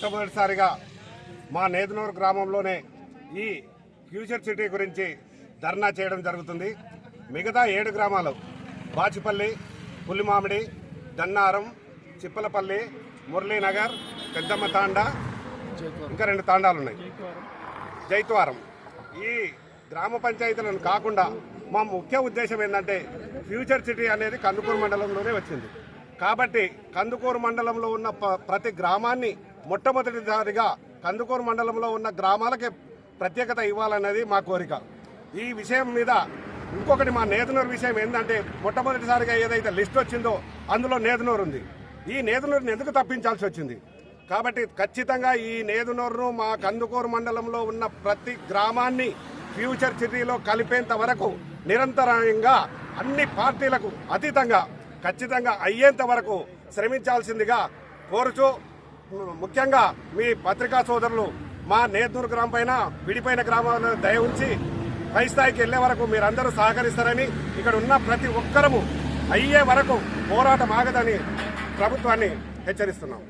మొట్టమొదటిసారిగా మా నేదనూరు గ్రామంలోనే ఈ ఫ్యూచర్ సిటీ గురించి ధర్నా చేయడం జరుగుతుంది. మిగతా ఏడు గ్రామాలు బాచిపల్లి పులిమామిడి దన్నారం చిప్పలపల్లి మురళీనగర్ పెద్దమ్మ తాండా ఇంకా రెండు తాండాలు ఉన్నాయి జైత్వారం. ఈ గ్రామ పంచాయతీలను కాకుండా మా ముఖ్య ఉద్దేశం ఏంటంటే ఫ్యూచర్ సిటీ అనేది కందుకూరు మండలంలోనే వచ్చింది. కాబట్టి కందుకూరు మండలంలో ఉన్న ప- ప్రతి గ్రామాన్ని మొట్టమొదటిసారిగా కందుకూరు మండలంలో ఉన్న గ్రామాలకే ప్రత్యేకత ఇవ్వాలన్నది మా కోరిక. ఈ విషయం మీద ఇంకొకటి మా నేతనూరు విషయం ఏంటంటే మొట్టమొదటిసారిగా ఏదైతే లిస్ట్ వచ్చిందో అందులో నేతనూరు ఉంది. ఈ నేతనూరుని ఎందుకు తప్పించాల్సి వచ్చింది? కాబట్టి ఖచ్చితంగా ఈ నేదునూరును మా కందుకూరు మండలంలో ఉన్న ప్రతి గ్రామాన్ని ఫ్యూచర్ సిటీలో కలిపేంత వరకు నిరంతరంగా అన్ని పార్టీలకు అతీతంగా ఖచ్చితంగా అయ్యేంత వరకు శ్రమించాల్సిందిగా కోరుచు ముఖ్యంగా మీ పత్రికా సోదరులు మా నేతూరు గ్రామం పైన విడిపోయిన గ్రామాలను దయ ఉంచి పై స్థాయికి వెళ్ళే వరకు మీరందరూ సహకరిస్తారని ఇక్కడ ఉన్న ప్రతి ఒక్కరము అయ్యే వరకు పోరాటం ఆగదని ప్రభుత్వాన్ని హెచ్చరిస్తున్నాం.